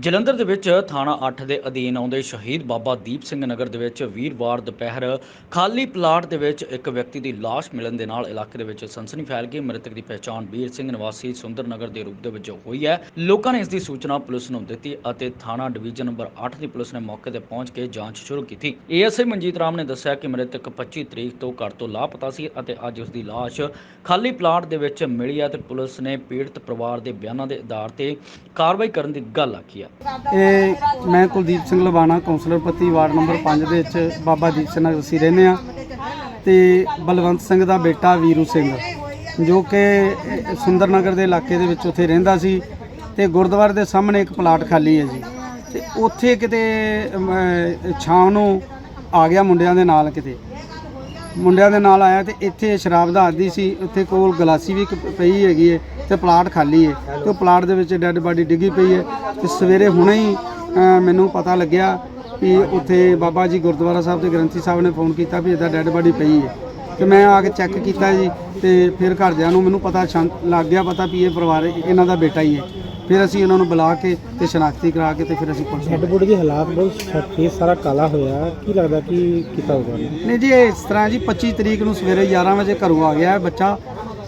ਜਲੰਧਰ ਦੇ ਵਿੱਚ ਥਾਣਾ 8 ਦੇ ਅਧੀਨ ਆਉਂਦੇ ਸ਼ਹੀਦ ਬਾਬਾ ਦੀਪ ਸਿੰਘ ਨਗਰ ਦੇ ਵਿੱਚ ਵੀਰਵਾਰ ਦੁਪਹਿਰ ਖਾਲੀ ਪਲਾਟ ਦੇ ਵਿੱਚ ਇੱਕ ਵਿਅਕਤੀ ਦੀ ਲਾਸ਼ ਮਿਲਣ ਦੇ ਨਾਲ ਇਲਾਕੇ ਦੇ ਵਿੱਚ ਸਨਸਨੀ ਫੈਲ ਗਈ। ਮ੍ਰਿਤਕ ਦੀ ਪਛਾਣ ਵੀਰ ਸਿੰਘ ਨਿਵਾਸੀ ਸੁੰਦਰ ਨਗਰ ਦੇ ਰੂਪ ਦੇ ਵਿੱਚ ਹੋਈ ਹੈ। ਲੋਕਾਂ ਨੇ ਇਸ ਦੀ ਸੂਚਨਾ ਪੁਲਿਸ ਨੂੰ ਦਿੱਤੀ ਅਤੇ ਥਾਣਾ ਡਿਵੀਜ਼ਨ ਨੰਬਰ 8 ਦੀ ਪੁਲਿਸ ਨੇ ਮੌਕੇ ਤੇ ਪਹੁੰਚ ਕੇ ਜਾਂਚ ਸ਼ੁਰੂ ਕੀਤੀ। ਏਐਸਆਈ ਮਨਜੀਤ ਰਾਮ ਨੇ ਦੱਸਿਆ ਕਿ ਮ੍ਰਿਤਕ 25 ਤਰੀਕ ਤੋਂ ਘਰ ਤੋਂ ਲਾਪਤਾ ਸੀ ਅਤੇ ਅੱਜ ਉਸ ਦੀ ਲਾਸ਼ ਖਾਲੀ ਪਲਾਟ ਦੇ ਵਿੱਚ ਮਿਲੀ ਹੈ ਤੇ ਪੁਲਿਸ ਨੇ ਪੀੜਤ ਪਰਿਵਾਰ ਦੇ ਬਿਆਨਾਂ ਦੇ ਆਧਾਰ ਤੇ ਕਾਰਵਾਈ ਕਰਨ ਦੀ ਗੱਲ ਆਖੀ ਹੈ ਇਹ ਮੈਂ ਕੁਲਦੀਪ ਸਿੰਘ ਲਵਾਣਾ ਕਾਉਂਸਲਰ ਪੱਤੀ ਵਾਰਡ ਨੰਬਰ 5 ਦੇ ਵਿੱਚ ਬਾਬਾ ਦੀਪ ਸਿੰਘ ਨਗਰ ਅਸੀਂ ਰਹਿੰਦੇ ਆ ਤੇ ਬਲਵੰਤ ਸਿੰਘ ਦਾ ਬੇਟਾ ਵੀਰੂ ਸਿੰਘ ਜੋ ਕਿ ਅਹ, ਸੁੰਦਰ ਨਗਰ ਦੇ ਇਲਾਕੇ ਦੇ ਵਿੱਚ ਉੱਥੇ ਰਹਿੰਦਾ ਸੀ ਤੇ ਗੁਰਦੁਆਰੇ ਦੇ ਸਾਹਮਣੇ ਇੱਕ ਪਲਾਟ ਖਾਲੀ ਹੈ ਜੀ। ਤੇ ਉੱਥੇ ਕਿਤੇ ਅਮ, ਸ਼ਾਮ ਨੂੰ ਆ ਗਿਆ ਮੁੰਡਿਆਂ ਦੇ ਨਾਲ ਕਿਤੇ। ਮੁੰਡਿਆਂ ਦੇ ਨਾਲ ਆਇਆ ਤੇ ਇੱਥੇ ਸ਼ਰਾਬ ਦਾ ਆਦੀ ਸੀ, ਉੱਥੇ ਕੋਲ ਗਲਾਸੀ ਵੀ ਇੱਕ ਪਈ ਹੈਗੀ ਹੈ ਤੇ ਪਲਾਟ ਖਾਲੀ ਹੈ ਤੇ ਉਹ ਪਲਾਟ ਦੇ ਵਿੱਚ ਡੈੱਡ ਬਾਡੀ ਡਿੱਗੀ ਪਈ ਹੈ ਤੇ ਸਵੇਰੇ ਹੁਣੇ ਹੀ ਮੈਨੂੰ ਪਤਾ ਲੱਗਿਆ ਕਿ ਉੱਥੇ ਬਾਬਾ ਜੀ ਗੁਰਦੁਆਰਾ ਸਾਹਿਬ ਦੇ ਗ੍ਰੰਥੀ ਸਾਹਿਬ ਨੇ ਫੋਨ ਕੀਤਾ ਵੀ ਇਹਦਾ ਡੈੱਡ ਬਾਡੀ ਪਈ ਹੈ ਤੇ ਮੈਂ ਆ ਕੇ ਚੈੱਕ ਕੀਤਾ ਜੀ ਤੇ ਫਿਰ ਘਰਦਿਆਂ ਨੂੰ ਮੈਨੂੰ ਪਤਾ ਸ਼ਾਂ- ਲੱਗ ਗਿਆ ਪਤਾ ਵੀ ਇਹ ਪਰਿਵਾਰ, ਇਹਨਾਂ ਦਾ ਬੇਟਾ ਹੀ ਹੈ ਫਿਰ ਅਸੀਂ ਉਹਨਾਂ ਨੂੰ ਬੁਲਾ ਕੇ ਤੇ ਸ਼ਨਾਖਤੀ ਕਰਾ ਕੇ ਤੇ ਫਿਰ ਅਸੀਂ ਪੁਲਿਸ ਨੂੰ ਹੈੱਡ ਬੋਡੀ ਦੇ ਹਾਲਾਤ ਬਹੁਤ ਫੇਸ ਸਾਰਾ ਕਾਲਾ ਹੋਇਆ ਕੀ ਲੱਗਦਾ ਕੀ ਕੀਤਾ ਹੋਊਗਾ? ਨਹੀਂ ਜੀ ਇਹ ਇਸ ਤਰ੍ਹਾਂ ਜੀ 25 ਤਰੀਕ ਨੂੰ ਸਵੇਰੇ 11 ਵਜੇ ਘਰੋਂ ਆ ਗਿਆ ਹੈ ਬੱਚਾ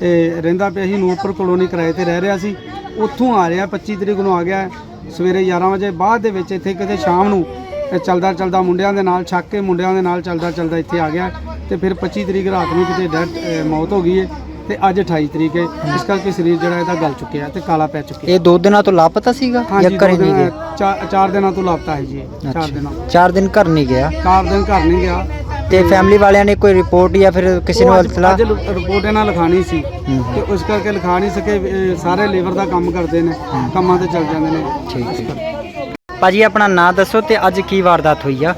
ਤੇ ਰਹਿੰਦਾ ਪਿਆ ਸੀ ਨੂਰਪੁਰ ਕਲੋਨੀ ਕਿਰਾਏ ਤੇ ਰਹਿ ਰਿਹਾ ਸੀ ਉੱਥੋਂ ਆ ਰਿਹਾ 25 ਤਰੀਕ ਨੂੰ ਆ ਗਿਆ ਹੈ। ਸਵੇਰੇ 11 ਵਜੇ ਬਾਅਦ ਦੇ ਵਿੱਚ ਇੱਥੇ ਕਿਤੇ ਸ਼ਾਮ ਨੂੰ ਇਹ ਚਲਦਾ ਚਲਦਾ ਮੁੰਡਿਆਂ ਦੇ ਨਾਲ ਛੱਕ ਕੇ ਮੁੰਡਿਆਂ ਦੇ ਨਾਲ ਚਲਦਾ ਚਲਦਾ ਇੱਥੇ ਆ ਗਿਆ ਤੇ ਫਿਰ 25 ਤਰੀਕ ਰਾਤ ਨੂੰ ਕਿਤੇ ਡੈਡ ਮੌਤ ਹੋ ਗਈ ਹੈ ਤੇ ਅੱਜ 28 ਤਰੀਕ ਹੈ ਇਸ ਕਰਕੇ ਸਰੀਰ ਜਿਹੜਾ ਇਹਦਾ ਗਲ ਚੁੱਕਿਆ ਤੇ ਕਾਲਾ ਪੈ ਚੁੱਕਿਆ ਇਹ ਦੋ ਦਿਨਾਂ ਤੋਂ ਲਾਪਤਾ ਸੀਗਾ ਜਾਂ ਹਾਂਜੀ ਘਰੇ ਦੋ ਨਹੀਂ ਦਿਨ- ਗਿਆ? ਚਾਰ ਚਾਰ ਦਿਨਾਂ ਤੋਂ ਲਾਪਤਾ ਹੈ ਜੀ ਇਹ, ਚਾਰ ਦਿਨਾਂ। ਚਾਰ ਦਿਨ ਘਰ ਨਹੀਂ ਗਿਆ? ਚਾਰ ਦਿਨ ਘਰ ਨਹੀਂ ਗਿਆ। ਤੇ ਫੈਮਿਲੀ ਵਾਲਿਆਂ ਨੇ ਕੋਈ ਰਿਪੋਰਟ ਜਾਂ ਫਿਰ ਕਿਸੇ ਨੂੰ ਉਹ ਅੱਜ- ਇਤਲਾ ਅੱਜ ਲ- ਰਿਪੋਰਟ ਇਹਨਾਂ ਲਿਖਾਣੀ ਸੀ। ਹੂੰ। ਤੇ ਉਸ ਕਰਕੇ ਲਿਖਾ ਨਹੀਂ ਸਕੇ ਇਹ ਸਾਰੇ ਲੇਬਰ ਦਾ ਕੰਮ ਕਰਦੇ ਨੇ ਕੰਮਾਂ ਤੇ ਚੱਲ ਜਾਂਦੇ ਨੇ। ਠੀਕ ਹੈ ਭਾਜੀ ਆਪਣਾ ਨਾਂ ਦੱਸੋ ਤੇ ਅੱਜ ਕੀ ਵਾਰਦਾਤ ਹੋਈ ਆ?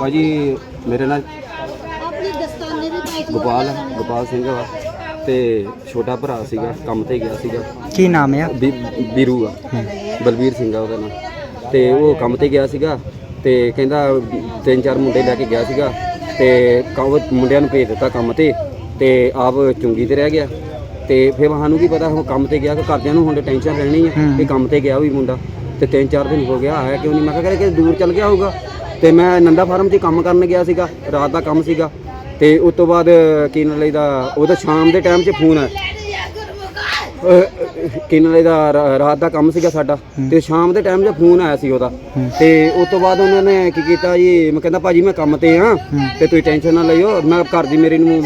ਭਾਜੀ ਮੇਰੇ ਨਾਲ ਗੋਪਾਲ ਹੈ, ਗੋਪਾਲ ਸਿੰਘ ਵਾ ਤੇ ਛੋਟਾ ਭਰਾ ਸੀਗਾ ਕੰਮ ਤੇ ਗਿਆ ਸੀਗਾ। ਕੀ ਨਾਮ ਆ? ਬੀ- ਬੀਰੂ ਆ। ਬਲਬੀਰ ਸਿੰਘ ਆ ਉਹਦਾ ਨਾਮ। ਤੇ ਉਹ ਕੰਮ ਤੇ ਗਿਆ ਸੀਗਾ ਤੇ ਕਹਿੰਦਾ ਤਿੰਨ ਚਾਰ ਮੁੰਡੇ ਲੈ ਕੇ ਗਿਆ ਸੀਗਾ ਤੇ ਕੰਮ ਮੁੰਡਿਆਂ ਨੂੰ ਭੇਜ ਦਿੱਤਾ ਕੰਮ ਤੇ ਤੇ ਆਪ ਚੁੰਗੀ ਤੇ ਰਹਿ ਗਿਆ। ਤੇ ਫਿਰ ਸਾਨੂੰ ਕੀ ਪਤਾ ਉਹ ਕੰਮ ਤੇ ਗਿਆ ਕਿ ਘਰਦਿਆਂ ਨੂੰ ਹੁਣ ਟੈਨਸ਼ਨ ਰਹਿਣੀ ਆ ਕਿ ਕੰਮ ਤੇ ਗਿਆ ਵੀ ਮੁੰਡਾ। ਤੇ ਤਿੰਨ ਚਾਰ ਦਿਨ ਹੋ ਗਿਆ ਆਇਆ ਕਿਉਂ ਨਹੀਂ ਮੈਂ ਕਿਹਾ ਕਿ ਦੂਰ ਚੱਲ ਗਿਆ ਹੋਊਗਾ। ਤੇ ਮੈਂ ਨੰਦਾ ਫਾਰਮ 'ਚ ਕੰਮ ਕਰਨ ਗਿਆ ਸੀਗਾ। ਰਾਤ ਦਾ ਕੰਮ ਸੀਗਾ। ਤੇ ਉਸ ਤੋਂ ਬਾਅਦ ਕੀ ਨਾਂ ਲਈਦਾ ਉਹਦਾ ਸ਼ਾਮ ਦੇ ਟਾਈਮ 'ਚ ਫੋਨ ਆਇਆ ਕਿੰਨੇ ਦਾ ਰਾ- ਰਾਤ ਦਾ ਕੰਮ ਸੀਗਾ ਸਾਡਾ ਤੇ ਸ਼ਾਮ ਦੇ ਟਾਈਮ 'ਚ ਫੋਨ ਆਇਆ ਸੀ ਉਹਦਾ। ਤੇ ਉਸ ਤੋਂ ਬਾਅਦ ਉਹਨਾਂ ਨੇ ਕੀ ਕੀਤਾ ਜੀ ਮੈਂ ਕਹਿੰਦਾ ਭਾਜੀ ਮੈਂ ਕੰਮ ਤੇ ਆ ਤੇ ਤੁਸੀਂ ਟੈਨਸ਼ਨ ਨਾ ਲਈਓ ਮੈਂ ਘਰ ਦੀ ਮੇਰੀ ਨੂੰ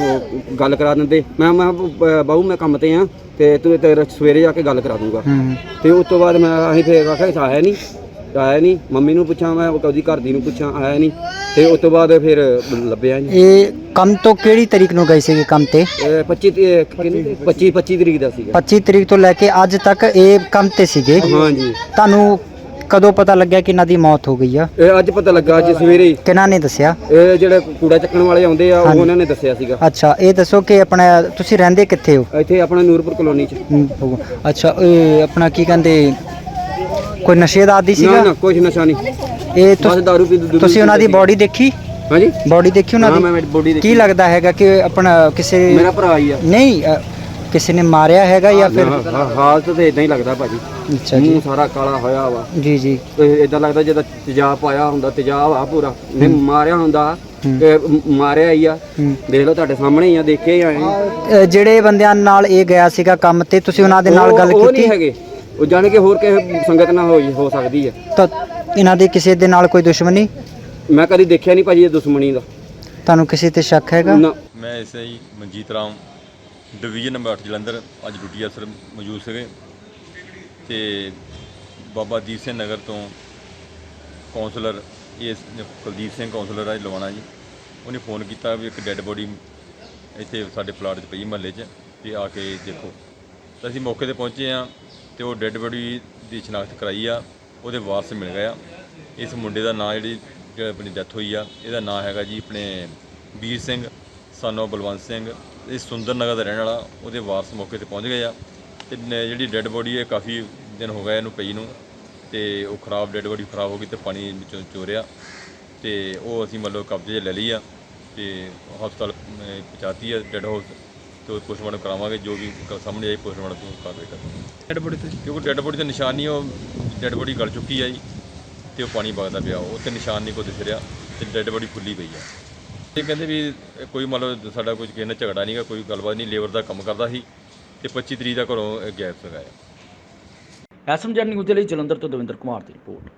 ਗੱਲ ਕਰਾ ਦਿੰਦੇ। ਮੈਂ ਮੈਂ ਕਿਹਾ, ਬਾਊ ਮੈਂ ਕੰਮ ਤੇ ਆ ਤੇ ਤੂੰ ਤੇ ਸਵੇਰੇ ਜਾ ਕੇ ਗੱਲ ਕਰਾ ਦੂੰਗਾ। ਹੂੰ। ਤੇ ਉਸ ਤੋਂ ਬਾਅਦ ਮੈਂ ਅਸੀਂ ਫੇਰ ਆਖਿਆ ਆਇਆ ਨਹੀਂ ਆਇਆ ਨਹੀਂ। ਮੰਮੀ ਨੂੰ ਪੁੱਛਾਂ ਮੈਂ ਕਦੀ ਘਰ ਦੀ ਨੂੰ ਪੁੱਛਾਂ ਆਇਆ ਨਹੀਂ। ਤੇ ਉਸ ਤੋਂ ਬਾਅਦ ਫਿਰ ਲੱਭਿਆ ਨਹੀਂ। ਇਹ ਕੰਮ ਤੋਂ ਕਿਹੜੀ ਤਰੀਕ ਨੂੰ ਗਏ ਸੀਗੇ ਕੰਮ ਤੇ? ਇਹ 25 ਤੇ- ਕਿੰਨੀ 25 25 ਤਰੀਕ ਦਾ ਸੀਗਾ। 25 ਤਰੀਕ ਤੋਂ ਲੈ ਕੇ ਅੱਜ ਤੱਕ ਇਹ ਕੰਮ ਤੇ ਸੀਗੇ? ਹਾਂਜੀ। ਤੁਹਾਨੂੰ ਕਦੋਂ ਪਤਾ ਲੱਗਿਆ ਕਿ ਇਹਨਾਂ ਦੀ ਮੌਤ ਹੋ ਗਈ ਆ? ਇਹ ਅੱਜ ਪਤਾ ਲੱਗਾ ਅੱਜ ਸਵੇਰੇ ਹੀ। ਕਿਹਨਾਂ ਨੇ ਦੱਸਿਆ? ਇਹ ਜਿਹੜੇ ਕੂੜਾ ਚੱਕਣ ਵਾਲੇ ਆਉਂਦੇ ਆ ਉਹ ਉਹਨਾਂ ਨੇ ਦੱਸਿਆ ਸੀਗਾ। ਅੱਛਾ ਇਹ ਦੱਸੋ ਕਿ ਆਪਣਾ ਤੁਸੀਂ ਰਹਿੰਦੇ ਕਿੱਥੇ ਹੋ? ਇੱਥੇ ਆਪਣਾ ਨੂਰਪੁਰ ਕਲੋਨੀ ਚ। ਹਮ, ਅੱਛਾ ਇਹ ਆਪਣਾ ਕੀ ਕਹਿੰਦੇ ਕੋਈ ਨਸ਼ੇ ਦਾ ਆਦੀ ਨਾ ਸੀਗਾ? ਨਾ ਕੁਝ ਨਸ਼ਾ ਨਹੀਂ। ਇਹ ਬਸ ਤੁਸ- ਪੀ ਦੂ ਤੁਸੀਂ ਉਹਨਾਂ ਦੀ ਬਾਡੀ ਦੇਖੀ? ਹਾਂਜੀ। ਬਾਡੀ ਦੇਖੀ ਉਹਨਾਂ ਹਾਂ ਦੀ? ਮੈਂ ਮੇਰੀ ਬੋਡੀ ਕੀ ਲੱਗਦਾ ਹੈਗਾ ਕਿ ਆਪਣਾ ਕਿਸੇ ਮੇਰਾ ਭਰਾ ਹੀ ਆ। ਨਹੀਂ ਅ, ਕਿਸੇ ਨੇ ਮਾਰਿਆ ਹੈਗਾ ਜਾਂ ਫਿਰ ਹਾਂ, ਹਾਂ, ਹਾਲਤ ਤੇ ਇਦਾਂ ਹੀ ਲੱਗਦਾ ਭਾਜੀ। ਅੱਛਾ ਜੀ। ਮੂੰਹ ਸਾਰਾ ਕਾਲਾ ਹੋਇਆ ਵਾ। ਜੀ ਜੀ। ਇਦਾਂ ਲੱਗਦਾ ਜਿੱਦਾਂ ਤੇਜ਼ਾਬ ਪਾਇਆ ਹੁੰਦਾ ਤੇਜ਼ਾਬ ਆ ਪੂਰਾ। ਨੇ ਮਾਰਿਆ ਹੁੰਦਾ। ਤੇ ਮ- ਮਾਰਿਆ ਹੀ ਆ। ਹੂੰ। ਦੇਖ ਲਓ ਤੁਹਾਡੇ ਸਾਹਮਣੇ ਹੀ ਆ ਦੇਖੇ ਹੀ ਆਏ ਆ। ਅ, ਜਿਹੜੇ ਬੰਦਿਆਂ ਨਾਲ ਇਹ ਗਿਆ ਸੀਗਾ ਕੰਮ ਤੇ ਤੁਸੀਂ ਉਹਨਾਂ ਦੇ ਨਾਲ ਉਹ- ਗੱਲ ਉਹ ਨਹੀਂ ਕੀਤੀ ਹੈਗੇ। ਉਹ ਜਾਣ ਕੇ ਹੋਰ ਕਿਸੇ ਸੰਗਤ ਨਾਲ ਹੋ ਹੋ ਸਕਦੀ ਹੈ। ਤਾਂ ਇਹਨਾਂ ਦੀ ਕਿਸੇ ਦੇ ਨਾਲ ਕੋਈ ਦੁਸ਼ਮਣੀ? ਮੈਂ ਕਦੀ ਦੇਖਿਆ ਨਹੀਂ ਭਾਜੀ ਇਹ ਦੁਸ਼ਮਣੀ ਦਾ। ਤੁਹਾਨੂੰ ਕਿਸੇ ਤੇ ਸ਼ੱਕ ਹੈਗਾ? ਨਾ। ਮੈਂ SI Manjit Ram division number 8 Jalandhar ਅੱਜ ਡਿਊਟੀ ਅਫਸਰ ਮੌਜੂਦ ਸੀਗੇ। ਤੇ ਬਾਬਾ ਦੀਪ ਸਿੰਘ ਨਗਰ ਤੋਂ ਕਾਉਂਸਲਰ ਇਹ ਕੁਲਦੀਪ ਸਿੰਘ ਕਾਉਂਸਲਰ ਆ ਲਵਾਣਾ ਜੀ। ਉਹਨੇ ਫੋਨ ਕੀਤਾ ਵੀ ਇੱਕ ਡੈੱਡ ਬੋਡੀ ਇੱਥੇ ਸਾਡੇ ਪਲਾਟ 'ਚ ਪਈ ਮਹੱਲੇ 'ਚ ਤੇ ਆ ਕੇ ਦੇਖੋ। ਤਾਂ ਅਸੀਂ ਮੌਕੇ ਤੇ ਪਹੁੰਚੇ ਆ ਤੇ ਉਹ ਡੈੱਡ ਬੋਡੀ ਦੀ ਸ਼ਨਾਖਤ ਕਰਾਈ ਆ, ਉਹਦੇ ਵਾਰਸ ਮਿਲ ਗਏ ਆ। ਇਸ ਮੁੰਡੇ ਦਾ ਨਾਂ ਜਿਹੜੀ ਜਿਹੜੀ ਆਪਣੀ ਡੈਥ ਹੋਈ ਆ, ਇਹਦਾ ਨਾਂ ਹੈਗਾ ਜੀ ਆਪਣੇ ਵੀਰ ਸਿੰਘ ਸਾਨੋ ਬਲਵੰਤ ਸਿੰਘ। ਇਹ ਸੁੰਦਰ ਨਗਰ ਦਾ ਰਹਿਣ ਵਾਲਾ, ਉਹਦੇ ਵਾਰਸ ਮੌਕੇ ਤੇ ਪਹੁੰਚ ਗਏ ਆ। ਤੇ ਜਿਹੜੀ ਡੈੱਡ ਬੋਡੀ ਹੈ ਕਾਫੀ ਦਿਨ ਹੋ ਗਏ ਇਹਨੂੰ ਪਈ ਨੂੰ, ਤੇ ਉਹ ਖਰਾਬ ਡੈੱਡ ਬੋਡੀ ਖਰਾਬ ਹੋ ਗਈ ਤੇ ਪਾਣੀ ਵਿੱਚੋਂ ਚੋਰਿਆ। ਤੇ ਉਹ ਅਸੀਂ ਮਤਲਬ ਕਬਜ਼ੇ 'ਚ ਲੈ ਲਈ ਆ, ਤੇ ਹਸਪਤਾਲ ਪਹੁੰਚਾਤੀ ਆ ਡੈੱਡ ਹਾਊਸ ਤੇ ਉਹ ਪੋਸਟਮਾਰਟਮ ਕਰਾਵਾਂਗੇ ਜੋ ਵੀ ਸਾਹਮਣੇ ਆਈ ਪੋਸਟਮਾਰਟਮ ਤੋਂ ਕਾਰਵਾਈ ਕਰਾਂਗੇ। ਡੈਡ ਬੋਡੀ ਤੇ? ਕਿਉਂਕਿ ਡੈੱਡ ਬੋਡੀ ਦਾ ਨਿਸ਼ਾਨ ਨਹੀਂ ਉਹ ਡੈੱਡ ਬੋਡੀ ਗਲ ਚੁੱਕੀ ਆ ਜੀ ਤੇ ਉਹ ਪਾਣੀ ਵਗਦਾ ਪਿਆ ਉਹ ਤੇ ਨਿਸ਼ਾਨ ਨਹੀਂ ਕੋਈ ਦਿਖ ਰਿਹਾ ਤੇ ਡੈੱਡ ਬੋਡੀ ਫੁੱਲੀ ਪਈ ਆ। ਇਹ ਕਹਿੰਦੇ ਵੀ ਕੋਈ ਮਤਲਬ ਸਾਡਾ ਕੋਈ ਕਿਸੇ ਨਾਲ ਝਗੜਾ ਨਹੀਂਗਾ ਕੋਈ ਗੱਲਬਾਤ ਨਹੀਂ ਲੇਬਰ ਦਾ ਕੰਮ ਕਰਦਾ ਸੀ ਤੇ 25 ਤਰੀਕ ਦਾ ਘਰੋਂ ਇਹ ਗਾਇਬ ਸੀਗਾ ਇਹ। ਐਸਐਮਜੀ ਨਿਊਜ਼ ਦੇ ਲਈ ਜਲੰਧਰ ਤੋਂ ਦਵਿੰਦਰ ਕੁਮਾਰ ਦੀ ਰਿਪੋਰਟ।